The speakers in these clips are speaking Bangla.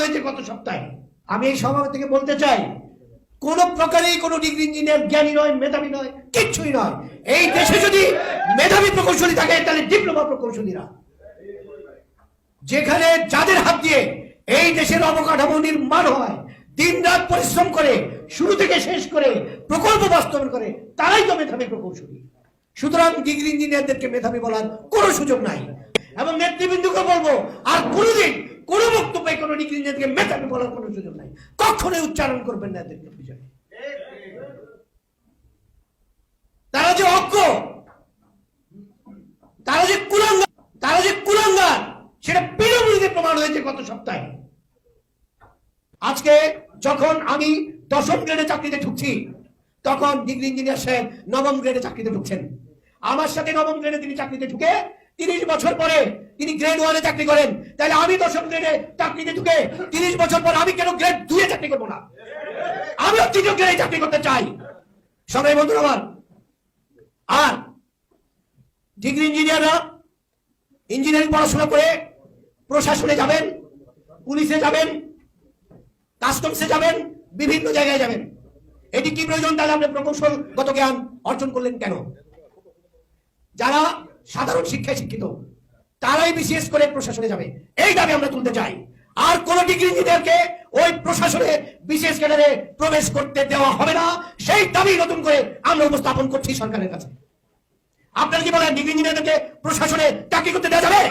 হয়েছে গত সপ্তাহে। আমি এই সভা থেকে বলতে চাই, কোন প্রকারেই কোন ডিগ্রি ইঞ্জিনিয়ার জ্ঞানী নয়, মেধাবী নয়, কিচ্ছুই নয়। এই দেশে যদি মেধাবী প্রকৌশলী থাকে, তাহলে ডিপ্লোমা প্রকৌশলীরা। যেখানে যাদের হাত দিয়ে এই দেশের অবকাঠামো নির্মাণ হয় দিন রাত পরিশ্রম করে, শুরু থেকে শেষ করে, প্রকল্প বাস্তবায়ন করে, তারাই তো মেধাবী প্রকৌশলী। সুতরাং ডিগ্রি ইঞ্জিনিয়ারদেরকে মেধাবী বলার কোনো সুযোগ নাই। এবং নেতৃবৃন্দকে বলব, আর কোনোদিন কোনো বক্তব্যে কোনো ইঞ্জিনিয়ারকে মেধাবী বলার কোনো সুযোগ নাই। কখনোই উচ্চারণ করবেন না এদেরকে বিষয়ে তারা যে অজ্ঞ, তারা যে কুলাঙ্গার তারা যে কুলাঙ্গার সেটা পিড়মুড়িতে প্রমাণ হয়েছে গত সপ্তাহে। আজকে যখন আমি দশম গ্রেডে চাকরিতে ঢুকছি, তখন ডিগ্রি ইঞ্জিনিয়ার সাহেব নবম গ্রেডে চাকরিতে ঢুকছেন। আমার সাথে নবম গ্রেডে তিনি চাকরিতে ঢুকে তিরিশ বছর পরে তিনি গ্রেড ওয়ানে চাকরি করেন। তাহলে আমি দশম গ্রেডে চাকরিতে ঢুকে তিরিশ বছর পর আমি কেন গ্রেড দুয়ে চাকরি করব না? আমিও তৃতীয় গ্রেডে চাকরি করতে চাই। সবাই বন্ধুরা আমার, আর ডিগ্রি ইঞ্জিনিয়াররা ইঞ্জিনিয়ারিং পড়াশোনা করে প্রশাসনে যাবেন, পুলিশে যাবেন কাস্টমসে যাবেন, বিভিন্ন জায়গায় যাবেন। এটি কি প্রয়োজন? তাহলে আপনি প্রকৌশলগত জ্ঞান অর্জন করলেন কেন? যারা সাধারণ শিক্ষায় শিক্ষিত। তারাই বিশেষ করে প্রশাসনে যাবে। এই দাবি আমরা তুলতে চাই। আর কোন ডিগ্রি ইঞ্জিনিয়ারকে ওই প্রশাসনে বিশেষ ক্যাডারে প্রবেশ করতে দেওয়া হবে না। সেই দাবি নতুন করে আমরা উপস্থাপন করছি সরকারের কাছে। আপনারা কি বলেন ডিগ্রি ইঞ্জিনিয়ারদেরকে প্রশাসনে চাকরি করতে দেওয়া যাবে?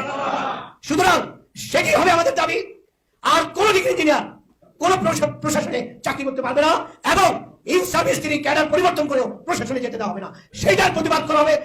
সুতরাং সেটি হবে আমাদের দাবি। আর কোন ডিগ্রি ইঞ্জিনিয়ার কোন প্রশা- প্রশাসনে চাকরি করতে পারবে না এবং ইন সার্ভিস তিনি ক্যাডার পরিবর্তন করেও প্রশাসনে যেতে দেওয়া হবে না। সেইটার প্রতিবাদ করা হবে